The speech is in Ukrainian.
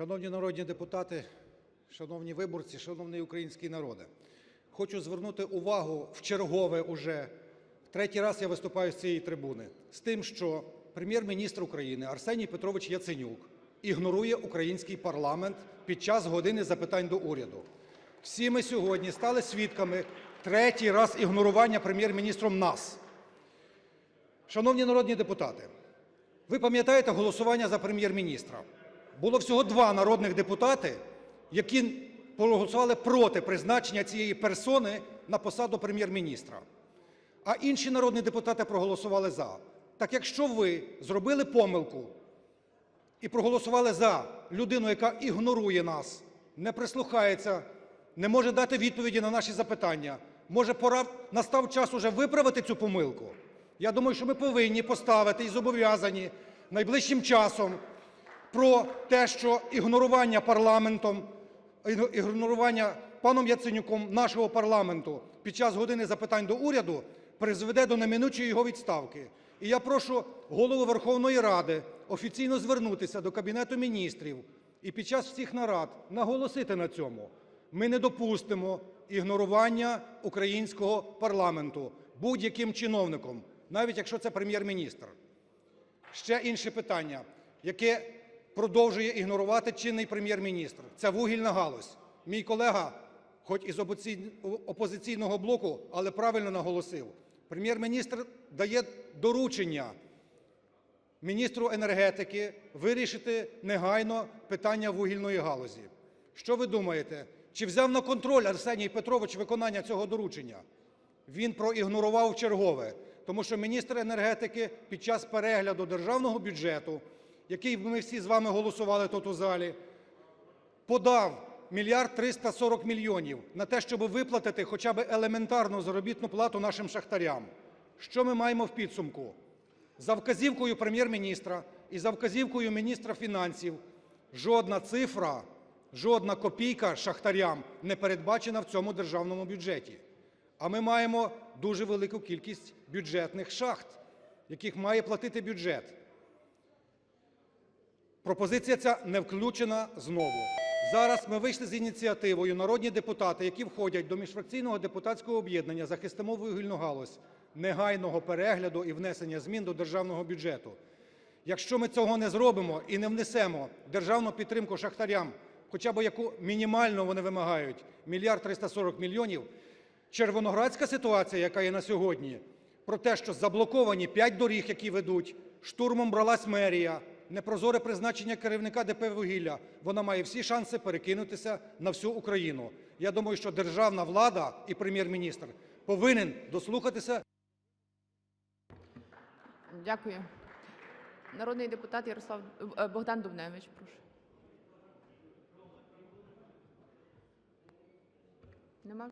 Шановні народні депутати, шановні виборці, шановний український народе, хочу звернути увагу в чергове уже, третій раз я виступаю з цієї трибуни, з тим, що Прем'єр-міністр України Арсеній Петрович Яценюк ігнорує український парламент під час "години запитань до Уряду". Всі ми сьогодні стали свідками третій раз ігнорування Прем'єр-міністром нас. Шановні народні депутати, ви пам'ятаєте голосування за Прем'єр-міністра? Було всього два народних депутати, які проголосували проти призначення цієї персони на посаду Прем'єр-міністра. А інші народні депутати проголосували "за". Так якщо ви зробили помилку і проголосували за людину, яка ігнорує нас, не прислухається, не може дати відповіді на наші запитання, може, пора настав час уже виправити цю помилку? Я думаю, що ми повинні поставити і зобов'язані найближчим часом про те, що ігнорування парламентом, ігнорування паном Яценюком нашого парламенту під час "години запитань до Уряду" призведе до неминучої його відставки. І я прошу Голову Верховної Ради офіційно звернутися до Кабінету Міністрів і під час всіх нарад наголосити на цьому. Ми не допустимо ігнорування українського парламенту будь-яким чиновником, навіть якщо це Прем'єр-міністр. Ще інше питання, яке продовжує ігнорувати чинний Прем'єр-міністр, – це вугільна галузь. Мій колега, хоч із опозиційного блоку, але правильно наголосив, Прем'єр-міністр дає доручення міністру енергетики вирішити негайно питання вугільної галузі. Що ви думаєте, чи взяв на контроль Арсеній Петрович виконання цього доручення? Він проігнорував вчергове, тому що міністр енергетики під час перегляду державного бюджету, який ми всі з вами голосували тут у залі, подав мільярд 340 мільйонів на те, щоб виплатити хоча б елементарну заробітну плату нашим шахтарям. Що ми маємо в підсумку? За вказівкою Прем'єр-міністра і за вказівкою міністра фінансів жодна цифра, жодна копійка шахтарям не передбачена в цьому державному бюджеті. А ми маємо дуже велику кількість бюджетних шахт, яких має платити бюджет. Пропозиція ця не включена знову. Зараз ми вийшли з ініціативою, народні депутати, які входять до міжфракційного депутатського об'єднання «Захистимо вугільну галузь» негайного перегляду і внесення змін до державного бюджету. Якщо ми цього не зробимо і не внесемо державну підтримку шахтарям, хоча б яку мінімально вони вимагають – мільярд 340 мільйонів, червоноградська ситуація, яка є на сьогодні, про те, що заблоковані 5 доріг, які ведуть, штурмом бралась мерія, непрозоре призначення керівника ДП «Вугілля», вона має всі шанси перекинутися на всю Україну. Я думаю, що державна влада і Прем'єр-міністр повинен дослухатися Дякую. Народний депутат Ярослав е, Богдан Дубневич, прошу. Нема?